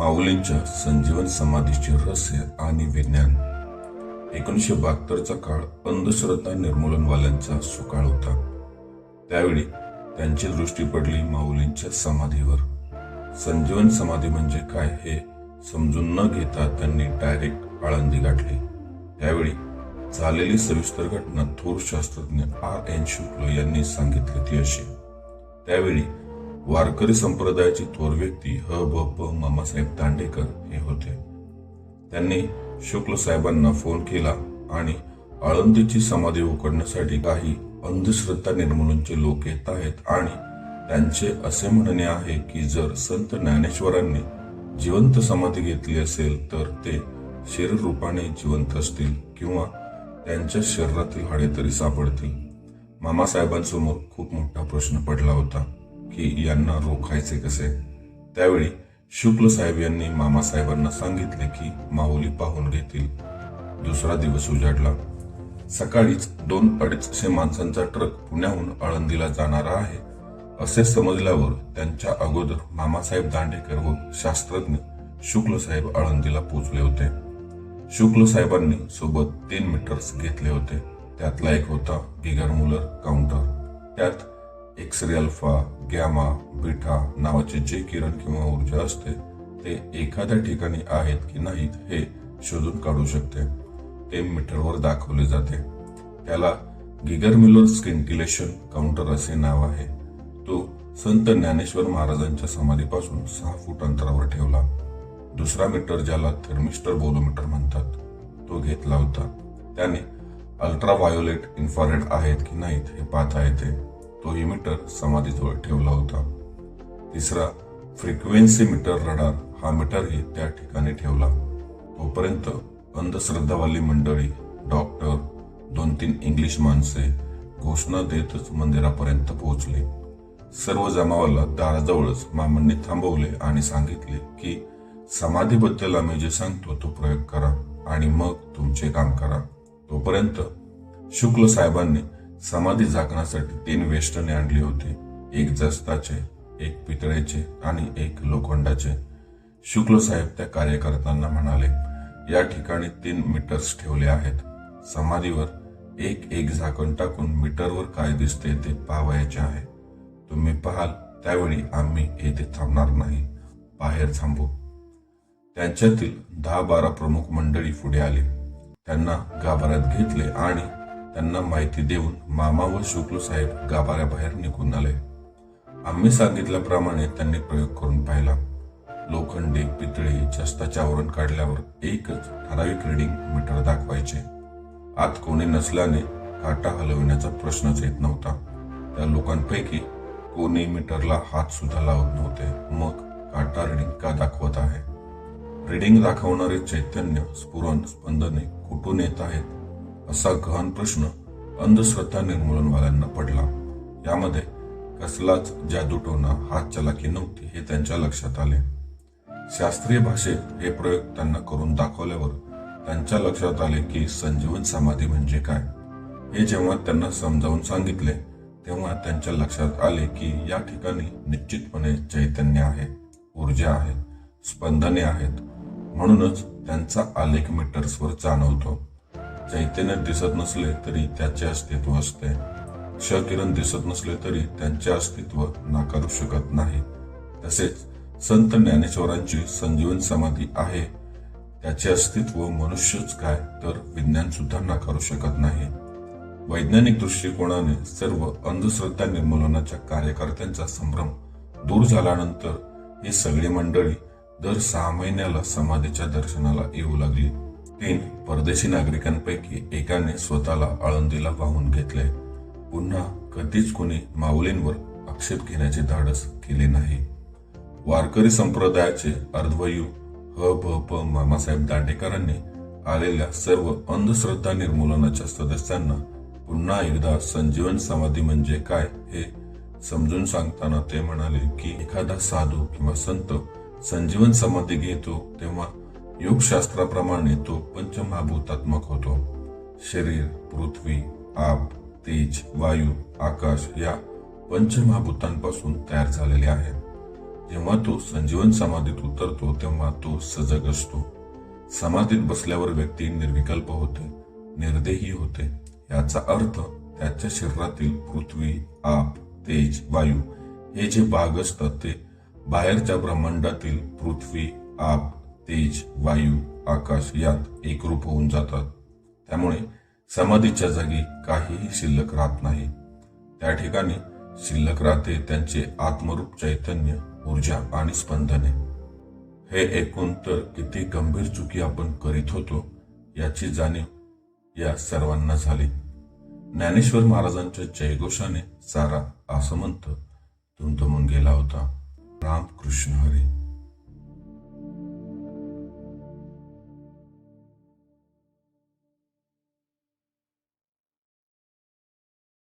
माऊलींच्या संजीवन समाधीचे रहस्य आणि विज्ञान. एकोणीसशे बहात्तरचा काळ अंधश्रद्धा निर्मूलनवाल्यांचा सुकाळ होता. त्यावेळी त्यांची दृष्टी पडली माऊलींच्या समाधीवर. संजीवन समाधी म्हणजे काय हे समजून न घेता त्यांनी डायरेक्ट आळंदी गाठली. त्यावेळी झालेली सविस्तर घटना थोर शास्त्रज्ञ आर एन शुक्ल यांनी सांगितली ती अशी. त्यावेळी वारकरी संप्रदायाची थोर व्यक्ती ह ब प मामासाहेब दांडेकर हे होते. त्यांनी शुक्ल साहेबांना फोन केला आणि आळंदीची समाधी उकडण्यासाठी काही अंधश्रद्धा निर्मूलनचे लोक येत आहेत आणि त्यांचे असे म्हणणे आहे की जर संत ज्ञानेश्वरांनी जिवंत समाधी घेतली असेल तर ते शरीररूपाने जिवंत असतील किंवा त्यांच्या शरीरातील हाडे तरी सापडतील. मामासाहेबांसमोर खूप मोठा प्रश्न पडला होता. की यांना रोखायचे कसे? त्यावेळी शुक्ल साहेब यांनी मामासाहेबांना सांगितले की माऊली पाहून घेतील. दुसरा दिवस उजाडला. सकाळीच दोन अडीचशे माणसांचा ट्रक पुण्याहून आळंदीला जाणारा आहे असे समजल्यावर त्यांच्या अगोदर मामासाहेब दांडेकर व शास्त्रज्ञ शुक्ल साहेब आळंदीला पोचले होते. शुक्ल साहेबांनी सोबत तीन मीटर्स घेतले होते. त्यातला एक होता गिगर मुलर काउंटर त्यात एक्सरे अल्फा गॅमा बीटा नावाचे जे किरण किंवा ऊर्जा असते ते एखाद्या ठिकाणी आहेत की नाहीत हे शोधून काढू शकते. ते मीटरवर दाखवले जाते. त्याला गिगरमिलोर स्केंटिलेशन काउंटर असे नाव आहे. तो संत ज्ञानेश्वर महाराजांच्या समाधीपासून सहा फूट अंतरावर ठेवला. दुसरा मीटर ज्याला थर्मिस्टर बोलोमीटर म्हणतात तो घेतला होता. त्याने अल्ट्रावायोलेट इन्फ्रारेड आहेत की नाहीत हे पाहता येते. तोही मीटर समाधीजवळ ठेवला होता. तिसरा फ्रिक्वेन्सी मीटर रडार हा मीटरही त्या ठिकाणी ठेवला. तोपर्यंत अंधश्रद्धावाली मंडळी डॉक्टर दोन तीन इंग्लिश माणसे घोषणा देतच मंदिरापर्यंत पोहोचले. सर्व जमावाला दाराजवळच मामांनी थांबवले आणि सांगितले की समाधीबद्दल आम्ही जे सांगतो तो प्रयोग करा आणि मग तुमचे काम करा. तोपर्यंत शुक्ल साहेबांनी समाधी झाकण्यासाठी तीन वेष्टने आणली होती. एक जस्ताचे एक पितळेचे आणि एक लोखंडाचे. शुक्ल साहेब त्या कार्यकर्त्यांना म्हणाले या ठिकाणी तीन मीटर्स ठेवले आहेत. समाधीवर एक एक झाकण टाकून मीटरवर काय दिसते ते पाहावयाचे आहे. तुम्ही पाहाल त्यावेळी आम्ही येथे थांबणार नाही. बाहेर थांबू. त्यांच्यातील दहा बारा प्रमुख मंडळी पुढे आली. त्यांना गाभाऱ्यात घेतले आणि त्यांना माहिती देऊन मामा व शुक्ल साहेब गाभाऱ्याबाहेर निघून आले. आम्ही सांगितल्याप्रमाणे त्यांनी प्रयोग करून पाहिला. लोखंडे पितळे जस्ताचे आवरण काढल्यावर एकच ठराविक रिडिंग मीटर दाखवायचे. आत कोणी नसल्याने काटा हलविण्याचा प्रश्नच येत नव्हता. त्या लोकांपैकी कोणी मीटरला हात सुद्धा लावत नव्हते. मग काटा रिडिंग का दाखवत आहे? रिडिंग दाखवणारे चैतन्य स्फुरण स्पंदने कुठून येत आहेत? असा गहन प्रश्न अंधश्रद्धा निर्मूलनवाल्यांना पडला. यामध्ये कसलाच जादूटोना हात चलाकी नव्हती हे त्यांच्या लक्षात आले. शास्त्रीय भाषेत हे प्रयोग त्यांना करून दाखवल्यावर त्यांच्या लक्षात आले की संजीवन समाधी म्हणजे काय? हे जेव्हा त्यांना समजावून सांगितले तेव्हा त्यांच्या लक्षात आले की या ठिकाणी निश्चितपणे चैतन्य आहे ऊर्जा आहे स्पंदने आहेत. म्हणूनच त्यांचा आलेख मीटर्सवर जाणवतो. चैतन्य दिसत नसले तरी त्याचे अस्तित्व असते. क्षकिरण दिसत नसले तरी त्यांचे अस्तित्व नाकारू शकत नाही. तसेच संत ज्ञानेश्वरांची संजीवन समाधी आहे. त्याचे अस्तित्व मनुष्यच काय तर विज्ञान सुद्धा नाकारू शकत नाही. वैज्ञानिक दृष्टिकोनाने सर्व अंधश्रद्धा निर्मूलनाच्या कार्यकर्त्यांचा संभ्रम दूर झाल्यानंतर ही सगळी मंडळी दर सहा महिन्याला समाधीच्या दर्शनाला येऊ लागली. तीन परदेशी नागरिकांपैकी एकाने स्वतःला आळंदीला वाहून घेतले. पुन्हा कधीच कोणी माऊलींवर आक्षेप घेण्याची धाडस केली नाही. वारकरी संप्रदायाचे अर्धवयू ह भ प मामासाहेब दांडेकरांनी आलेल्या सर्व अंधश्रद्धा निर्मूलनाच्या सदस्यांना पुन्हा एकदा संजीवन समाधी म्हणजे काय हे समजून सांगताना ते म्हणाले की एखादा साधू किंवा संत संजीवन समाधी घेतो तेव्हा योगशास्त्राप्रमाणे तो पंचमहाभूतात्मक होतो. शरीर पृथ्वी आप तेज वायू आकाश या पंचमहाभूतांपासून तयार झालेले आहे जेव्हा तो संजीवन समाधीत उतरतो तेव्हा तो सजग असतो. समाधीत बसल्यावर व्यक्ती निर्विकल्प होते निर्देही होते. याचा अर्थ त्याच्या शरीरातील पृथ्वी आप तेज वायू हे जे भाग असतात ते बाहेरच्या ब्रह्मांडातील पृथ्वी आप तेज वायू आकाश यात एकरूप होऊन जातात. त्यामुळे समाधीच्या जागी काहीही शिल्लक राहत नाही. त्या ठिकाणी शिल्लक राहते त्यांचे आत्मरूप चैतन्य ऊर्जा आणि स्पंदने. हे ऐकून तर किती गंभीर चुकी आपण करीत होतो याची जाणीव या सर्वांना झाली. ज्ञानेश्वर महाराजांच्या जयघोषाने सारा आसमंत तुमतमून गेला होता. राम कृष्ण हरी.